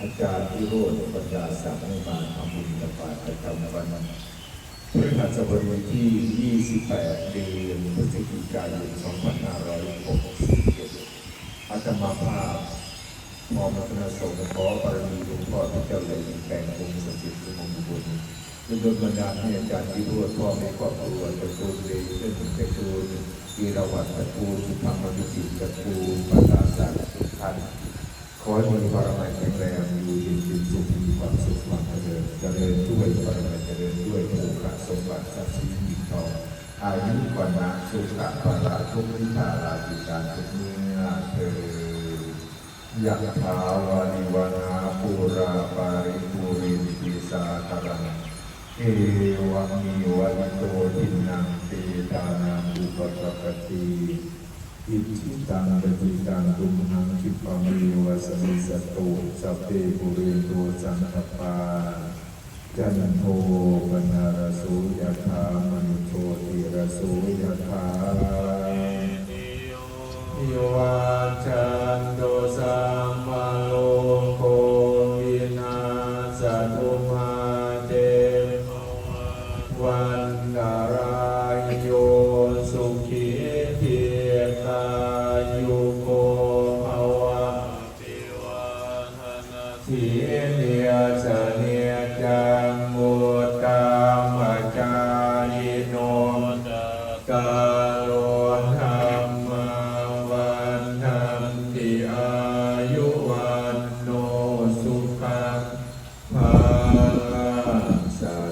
บิณฑบาตประจำวันพฤหัสบดีที่ 28 เดือนพฤศจิกายน 2567อาตมาภาพมอมรัตนสงฆ์ขอบารมีหลวงพ่อพระเจ้าเลยแปลงองค์สถิตสมงบุญจนโดนบันดาลให้อาจารย์ที่รู้พ่อแม่ครอบครัวตระกูลเดชเรื่องตระกูลกีรวัตรตระกูลสุภาพมวิจิตรตระกูลปราสาทศักดิ์สุพรรณขอให้มีบารมี ญด้วยโภคสมบัติทรัพย์สินเงินทองอายุวันนะสุขะภาระทุกนิพาราจิการทุกเมื่อเธอญะถาวานิวานาปูราปาริปุรินติสาคารังเอวังมีวันโตทินังเตตานังอุปกปปติอิจิตังปฏิตังตุมหังคิปะเมวะสมิสตโตสัพเพปุเรโตสังคปา จันโทปนารสูยธามนุโชติรสูยวัจา กาโลธรรมวันธรรมติอายุวันโนสุขภาลา